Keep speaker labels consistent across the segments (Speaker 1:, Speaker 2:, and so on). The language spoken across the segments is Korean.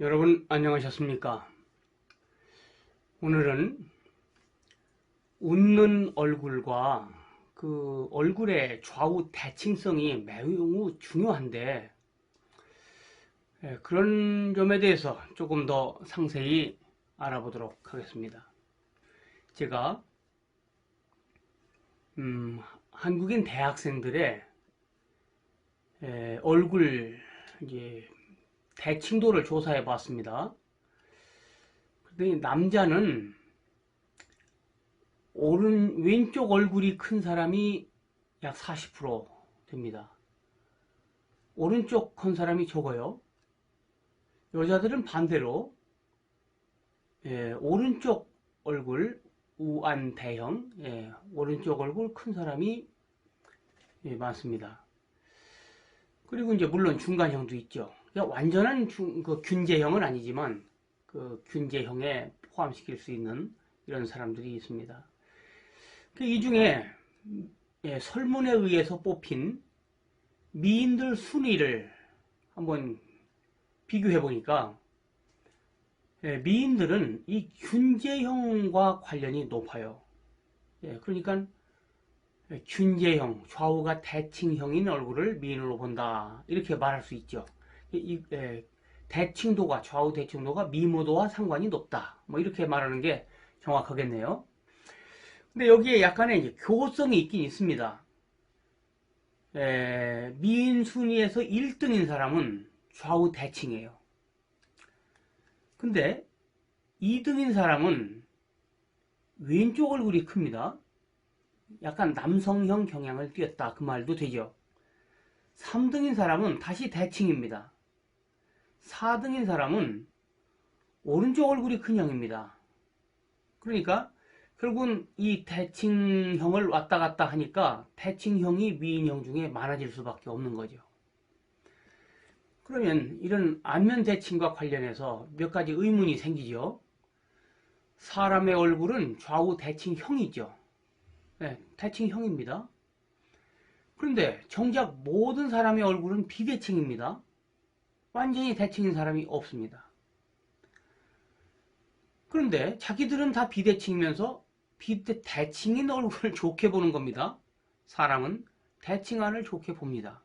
Speaker 1: 여러분 안녕하셨습니까? 오늘은 웃는 얼굴과 그 얼굴의 좌우 대칭성이 매우 중요한데 예, 그런 점에 대해서 조금 더 상세히 알아보도록 하겠습니다. 제가 음, 한국인 대학생들의 예, 얼굴 이제 대칭도를 조사해 봤습니다. 그랬더니 남자는 오른 왼쪽 얼굴이 큰 사람이 약 40% 됩니다. 오른쪽 큰 사람이 적어요. 여자들은 반대로 예, 오른쪽 얼굴 우안 대형 예, 오른쪽 얼굴 큰 사람이 예, 많습니다. 그리고 이제 물론 중간형도 있죠. 완전한 중, 그 균제형은 아니지만 그 균제형에 포함시킬 수 있는 이런 사람들이 있습니다. 그이 중에 예, 설문에 의해서 뽑힌 미인들 순위를 한번 비교해 보니까 예, 미인들은 이 균제형과 관련이 높아요. 예, 그러니까 균제형, 좌우가 대칭형인 얼굴을 미인으로 본다 이렇게 말할 수 있죠. 이, 예, 대칭도가 좌우 대칭도가 미모도와 상관이 높다. 뭐 이렇게 말하는 게 정확하겠네요. 근데 여기에 약간의 교성이 있긴 있습니다. 에, 미인 순위에서 1등인 사람은 좌우 대칭이에요. 근데 2등인 사람은 왼쪽 얼굴이 큽니다. 약간 남성형 경향을 띄었다. 그 말도 되죠. 3등인 사람은 다시 대칭입니다. 4등인 사람은 오른쪽 얼굴이 큰 형입니다. 그러니까 결국은 이 대칭형을 왔다 갔다 하니까 대칭형이 미인형 중에 많아질 수밖에 없는 거죠. 그러면 이런 안면 대칭과 관련해서 몇 가지 의문이 생기죠. 사람의 얼굴은 좌우 대칭형이죠. 네, 대칭형입니다. 그런데 정작 모든 사람의 얼굴은 비대칭입니다. 완전히 대칭인 사람이 없습니다. 그런데 자기들은 다 비대칭이면서 비대, 대칭인 얼굴을 좋게 보는 겁니다. 사람은 대칭안을 좋게 봅니다.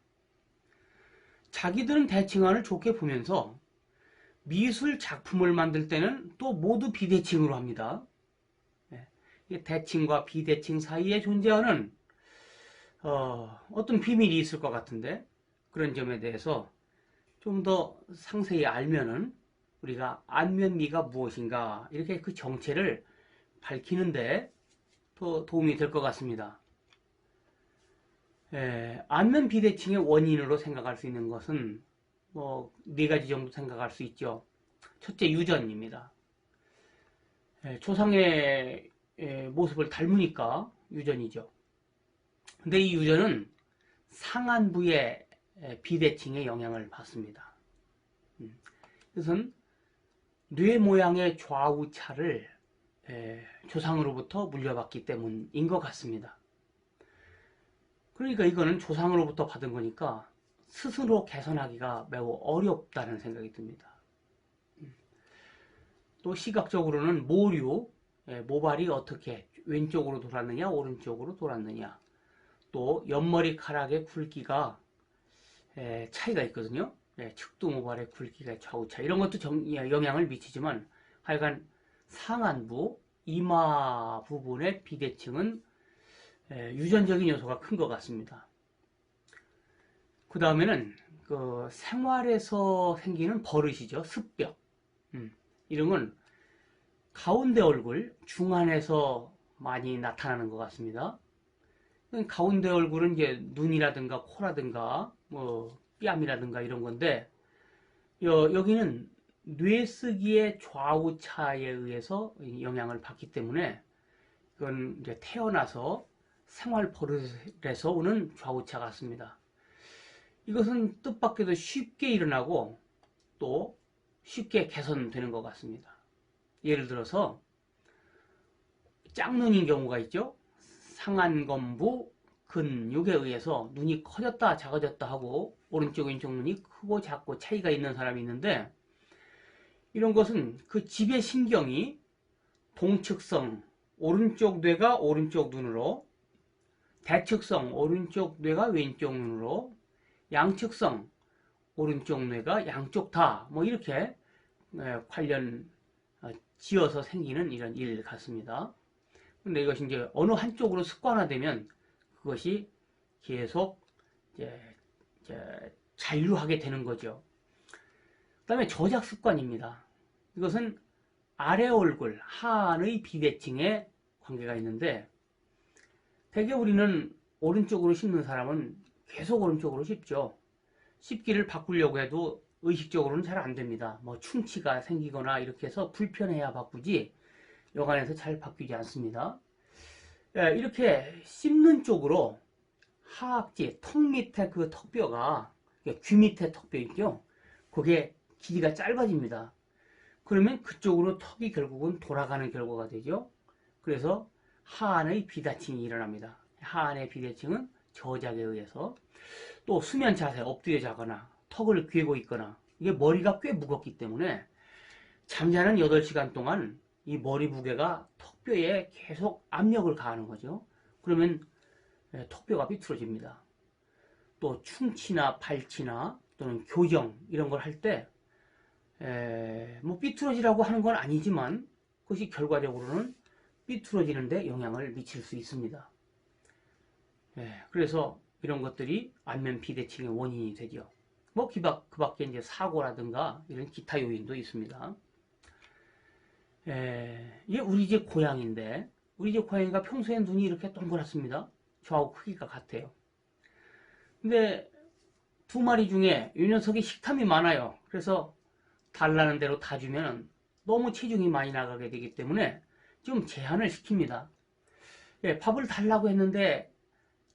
Speaker 1: 자기들은 대칭안을 좋게 보면서 미술 작품을 만들 때는 또 모두 비대칭으로 합니다. 네. 대칭과 비대칭 사이에 존재하는 어, 어떤 비밀이 있을 것 같은데 그런 점에 대해서 좀 더 상세히 알면은 우리가 안면미가 무엇인가 이렇게 그 정체를 밝히는데 더 도움이 될 것 같습니다. 예, 안면 비대칭의 원인으로 생각할 수 있는 것은 뭐 네 가지 정도 생각할 수 있죠. 첫째 유전입니다. 예, 조상의 예, 모습을 닮으니까 유전이죠. 근데 이 유전은 상안부의 비대칭의 영향을 받습니다. 음, 이것은 뇌 모양의 좌우차를 조상으로부터 물려받기 때문인 것 같습니다. 그러니까 이거는 조상으로부터 받은 거니까 스스로 개선하기가 매우 어렵다는 생각이 듭니다. 음, 또 시각적으로는 모류, 모발이 어떻게 왼쪽으로 돌았느냐 오른쪽으로 돌았느냐 또 옆머리 카락의 굵기가 차이가 있거든요. 측두 모발의 굵기가 좌우차 이런 것도 영향을 미치지만 하여간 상안부, 이마 부분의 비대칭은 유전적인 요소가 큰 것 같습니다. 그 다음에는 그 생활에서 생기는 버릇이죠. 습벽. 음, 이런 건 가운데 얼굴, 중안에서 많이 나타나는 것 같습니다. 가운데 얼굴은 이제 눈이라든가 코라든가 뭐 뺨이라든가 이런 건데 여, 여기는 뇌쓰기의 좌우차에 의해서 영향을 받기 때문에 이건 이제 태어나서 생활 버릇에서 오는 좌우차 같습니다. 이것은 뜻밖에도 쉽게 일어나고 또 쉽게 개선되는 것 같습니다. 예를 들어서 짝눈인 경우가 있죠. 상안검부 근육에 의해서 눈이 커졌다 작아졌다 하고 오른쪽 왼쪽 눈이 크고 작고 차이가 있는 사람이 있는데 이런 것은 그 지배 신경이 동측성 오른쪽 뇌가 오른쪽 눈으로 대측성 오른쪽 뇌가 왼쪽 눈으로 양측성 오른쪽 뇌가 양쪽 다 뭐 이렇게 예, 관련 어, 지어서 생기는 이런 일 같습니다. 근데 이것이 이제 어느 한쪽으로 습관화되면 그것이 계속 이제, 이제 잔류하게 되는 거죠. 그 다음에 저작 습관입니다. 이것은 아래 얼굴, 하안의 비대칭에 관계가 있는데 대개 우리는 오른쪽으로 씹는 사람은 계속 오른쪽으로 씹죠. 씹기를 바꾸려고 해도 의식적으로는 잘 안 됩니다. 뭐 충치가 생기거나 이렇게 해서 불편해야 바꾸지 여간에서 잘 바뀌지 않습니다. 예, 이렇게 씹는 쪽으로 하악지, 턱 밑에 그 턱뼈가 귀 밑에 턱뼈 있죠? 그게 길이가 짧아집니다. 그러면 그쪽으로 턱이 결국은 돌아가는 결과가 되죠. 그래서 하안의 비대칭이 일어납니다. 하안의 비대칭은 저작에 의해서 또 수면 자세, 엎드려 자거나 턱을 괴고 있거나 이게 머리가 꽤 무겁기 때문에 잠자는 8시간 동안 이 머리 무게가 턱뼈에 계속 압력을 가하는 거죠. 그러면 예, 턱뼈가 비틀어집니다. 또 충치나 발치나 또는 교정 이런 걸 할 때뭐 삐뚤어지라고 하는 건 아니지만 그것이 결과적으로는 삐뚤어지는데 영향을 미칠 수 있습니다. 예, 그래서 이런 것들이 안면 비대칭의 원인이 되죠. 뭐 기박, 그 밖에 이제 사고라든가 이런 기타 요인도 있습니다. 예, 이게 우리 집 고양인데 우리 집 고양이가 평소에 눈이 이렇게 동그랗습니다. 저하고 크기가 같아요. 근데 두 마리 중에 이 녀석이 식탐이 많아요. 그래서 달라는 대로 다 주면 너무 체중이 많이 나가게 되기 때문에 좀 제한을 시킵니다. 예, 밥을 달라고 했는데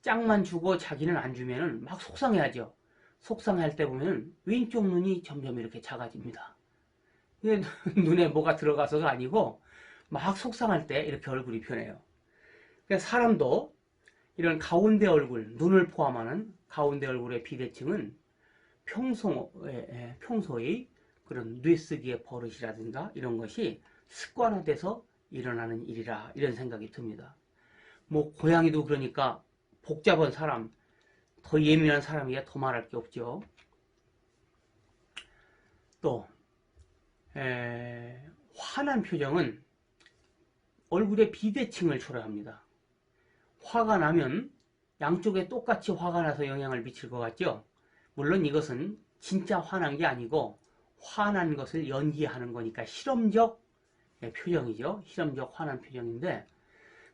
Speaker 1: 짝만 주고 자기는 안 주면은 막 속상해하죠. 속상할 때 보면 왼쪽 눈이 점점 이렇게 작아집니다. 이게 눈에 뭐가 들어가서가 아니고 막 속상할 때 이렇게 얼굴이 변해요. 그러니까 사람도 이런 가운데 얼굴, 눈을 포함하는 가운데 얼굴의 비대칭은 평소에, 평소의 그런 뇌쓰기의 버릇이라든가 이런 것이 습관화돼서 일어나는 일이라 이런 생각이 듭니다. 뭐 고양이도 그러니까 복잡한 사람, 더 예민한 사람이야 더 말할 게 없죠. 또 에, 화난 표정은 얼굴의 비대칭을 초래합니다. 화가 나면 양쪽에 똑같이 화가 나서 영향을 미칠 것 같죠? 물론 이것은 진짜 화난 게 아니고 화난 것을 연기하는 거니까 실험적 표정이죠. 실험적 화난 표정인데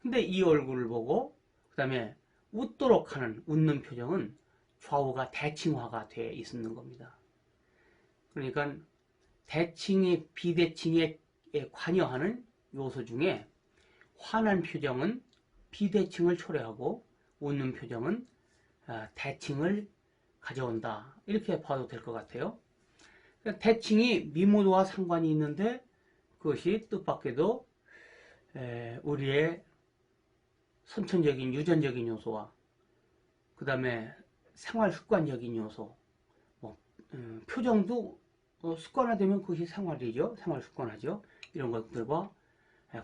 Speaker 1: 근데 이 얼굴을 보고 그 다음에 웃도록 하는 웃는 표정은 좌우가 대칭화가 되어 있는 겁니다. 그러니까 대칭이 비대칭에 관여하는 요소 중에 화난 표정은 비대칭을 초래하고 웃는 표정은 아, 대칭을 가져온다. 이렇게 봐도 될 것 같아요. 대칭이 미모도와 상관이 있는데 그것이 뜻밖에도 우리의 선천적인 유전적인 요소와 그 다음에 생활 습관적인 요소 뭐, 음, 표정도 어, 습관화되면 그것이 생활이죠. 생활 습관화죠. 이런 것들과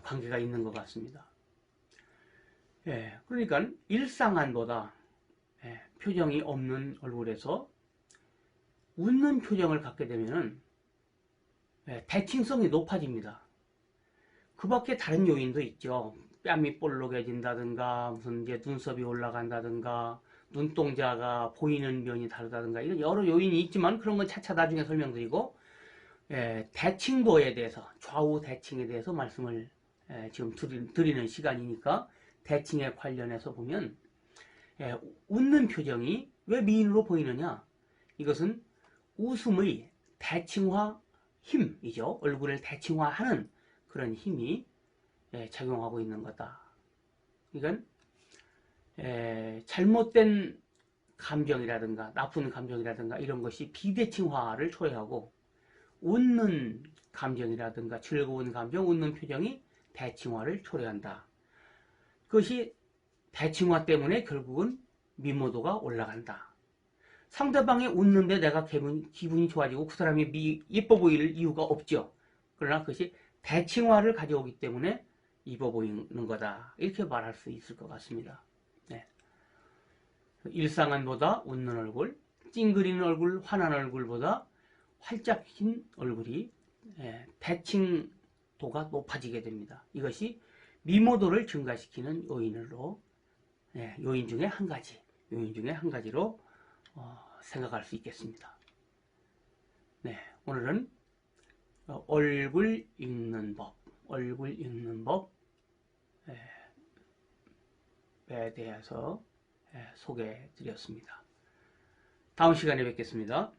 Speaker 1: 관계가 있는 것 같습니다. 예, 그러니까 일상안보다 예, 표정이 없는 얼굴에서 웃는 표정을 갖게 되면 예, 대칭성이 높아집니다. 그 밖에 다른 요인도 있죠. 뺨이 볼록해진다든가 무슨 이제 눈썹이 올라간다든가 눈동자가 보이는 면이 다르다든가 이런 여러 요인이 있지만 그런 건 차차 나중에 설명드리고 예, 대칭도에 대해서 좌우 대칭에 대해서 말씀을 예, 지금 드리, 는 시간이니까 대칭에 관련해서 보면 예, 웃는 표정이 왜 미인으로 보이느냐 이것은 웃음의 대칭화 힘이죠 얼굴을 대칭화하는 그런 힘이 예, 작용하고 있는 거다. 이건 예, 잘못된 감정이라든가 나쁜 감정이라든가 이런 것이 비대칭화를 초래하고 웃는 감정이라든가 즐거운 감정, 웃는 표정이 대칭화를 초래한다. 그것이 대칭화 때문에 결국은 미모도가 올라간다. 상대방이 웃는데 내가 기분, 기분이 좋아지고 그 사람이 미, 예뻐 보일 이유가 없죠. 그러나 그것이 대칭화를 가져오기 때문에 입어 보이는 거다. 이렇게 말할 수 있을 것 같습니다. 네. 일상안보다 웃는 얼굴, 찡그리는 얼굴, 환한 얼굴보다 활짝 핀 얼굴이 예, 대칭도가 높아지게 됩니다. 이것이 미모도를 증가시키는 요인으로 예, 요인 중에 한 가지, 요인 중에 한 가지로 어, 생각할 수 있겠습니다. 네, 오늘은 어, 얼굴 읽는 법, 얼굴 읽는 법에 대해서 예, 소개해 드렸습니다. 다음 시간에 뵙겠습니다.